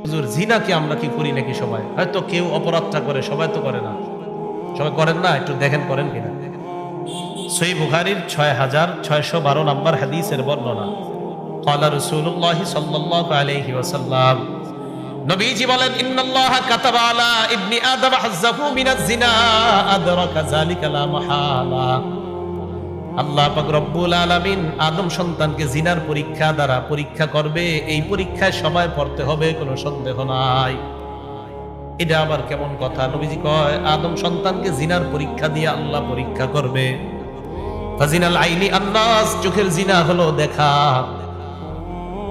হুজুর জিনাকে আমরা কি করি নাকি সবাই? হয়তো কেউ অপরাধটা করে, সবাই তো করে না। সবাই করেন না? একটু দেখেন, করেন কিনা? সই বুখারির ছয় হাজার ছয়শো বারো নম্বর হাদিসের বর্ণনা। কলা রসুল্লাহ সাল্লাহ আলহি ওসাল্লাম নবীজি বলেন, ইন্নাল্লাহ কাতাবা আলা ইবনি আদম হাজ্জাহু মিনাজ জিনা, আদরাকা যালিকা লা মাহালা। আল্লাহ পাক রব্বুল আলামিন আদম সন্তানকে জিনার পরীক্ষা দ্বারা পরীক্ষা করবে, এই পরীক্ষায় সময় পড়তে হবে, কোনো সন্দেহ নাই। এটা আবার কেমন কথা? নবীজি কয়, আদম সন্তানকে জিনার পরীক্ষা দিয়ে আল্লাহ পরীক্ষা করবে। ফাজিনাল আইনি আন্নাস, চোখের জিনা হলো দেখা।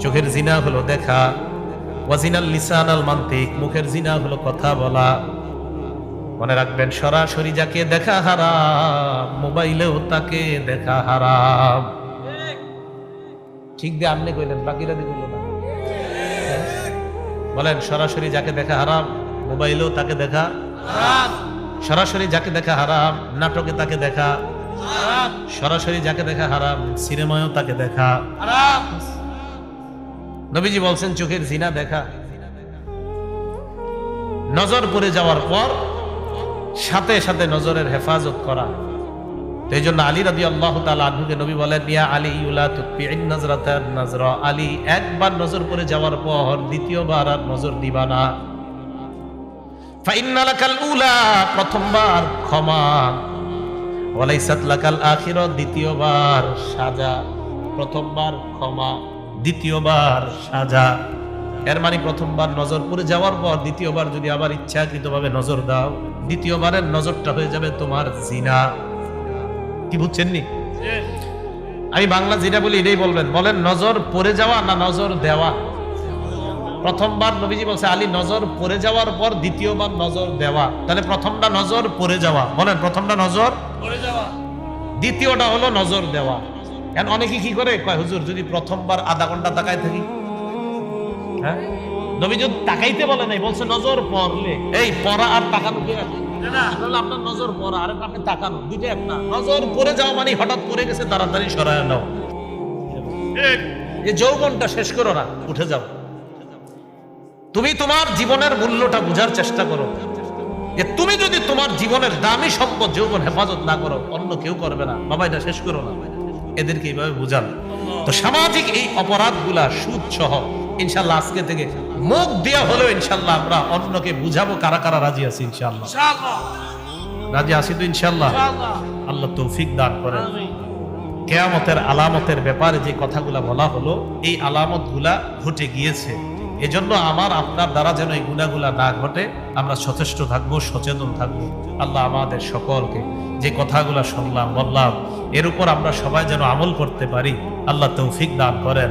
চোখের জিনা হলো দেখা। ওয়াজিনাল লিসান আল মান্তিক, মুখের জিনা হলো কথা বলা। মনে রাখবেন, সরাসরি যাকে দেখা হারাম, মোবাইলেও তাকে দেখা হারাম। ঠিক দিয়ে আপনি কইলেন, বাকিরা দিয়ে কইল না। বলেন, সরাসরি যাকে দেখা হারাম, মোবাইলেও তাকে দেখা সরাসরি যাকে দেখা হারাম, নাটকে তাকে দেখা সরাসরি যাকে দেখা হারাম, সিনেমায়ও তাকে দেখা নবীজি বলছেন, চোখের জিনা দেখা। নজর পড়ে যাওয়ার পর সাথে সাথে নজরের হেফাজত করা। এই জন্য আলী রাদি আল্লাহ আনহুকে নবী বলেন, ইয়া আলী, ইউলা নজরাতান নজরা। আলী একবার নজর পড়ে যাওয়ার পর দ্বিতীয়বার আর নজর দিবা না। উলা, প্রথমবার ক্ষমা। ওয়ালাইসাত লাকাল দ্বিতীয়বার সাজা। প্রথমবার ক্ষমা, দ্বিতীয়বার সাজা। এর মানে প্রথমবার নজর পড়ে যাওয়ার পর দ্বিতীয়বার যদি আবার ইচ্ছাকৃতভাবে নজর দাও দ্বিতীয়বারের নজরটা হয়ে যাবে তোমার জিনা। কি বুঝছেননি আমি বাংলা যেটা বলি এটাই বলবেন। বলেন নজর পড়ে যাওয়া না নজর দেওয়া? প্রথমবার নবীজি বলছে আলী নজর পড়ে যাওয়ার পর দ্বিতীয়বার নজর দেওয়া। তাহলে প্রথমটা নজর পড়ে যাওয়া। বলেন প্রথমটা নজর পড়ে যাওয়া। দ্বিতীয়টা হলো নজর দেওয়া। এখন অনেকে কি করে? কয় হুজুর যদি প্রথমবার আধা ঘণ্টা তাকায় থাকি হ্যাঁ? নবী যদি তাকাইতে বলে নাই বলছে নজর পড়লে। এই পড়া আর তাকানো কি আছে? আপনার নজর পড়া আর আপনি তাকানো দুইটা এক না। নজর পড়ে যাওয়া মানে হঠাৎ পড়ে গেছে তাড়াতাড়ি সরায় নাও। এই। যৌবনটা শেষ করো না উঠে যাও। তুমি তোমার জীবনের মূল্যটা বোঝার চেষ্টা করো। যে তুমি যদি তোমার জীবনের দামি সম্পদ যৌবন হেফাজত না করো অন্য কেউ করবে না। বাবা এটা শেষ করো না। এদেরকে এইভাবে বুঝান। তো সামাজিক এই অপরাধগুলা সুদ সহ ইনশাল্লাহ আজকে থেকে মুখ দেওয়া হলেও ইনশাল্লাহ আমরা অন্যকে বুঝাবো কারা কারা রাজি আছি ইনশাল্লাহ। রাজি আছি তো ইনশাল্লাহ। আল্লাহ তৌফিক দান করেন। কেয়ামতের আলামতের ব্যাপারে যে কথাগুলা বলা হলো এই আলামতগুলা ঘটে গিয়েছে। এজন্য আমার আপনার দ্বারা যেন এই গুণাগুলা না ঘটে আমরা সচেষ্ট থাকব সচেতন থাকব। আল্লাহ আমাদের সকলকে যে কথাগুলা শুনলাম বললাম এর উপর আমরা সবাই যেন আমল করতে পারি আল্লাহ তৌফিক দান করেন।